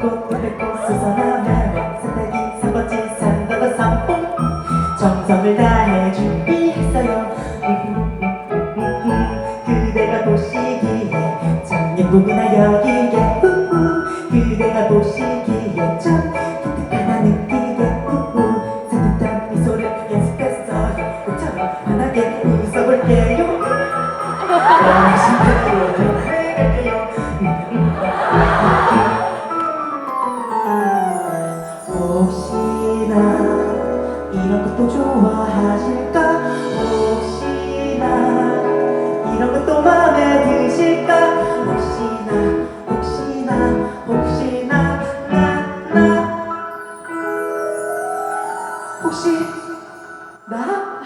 수선하면 세탁기 선거지 산다고 선풍 정성을 다해 준비했어요 음, 음, 음, 음. 그대가 보시기에 참 예쁘구나 여기 이런 것도 좋아하실까? 혹시나 이런 것도 마음에 드실까? 혹시나 혹시나 혹시나 나 나. 혹시 나?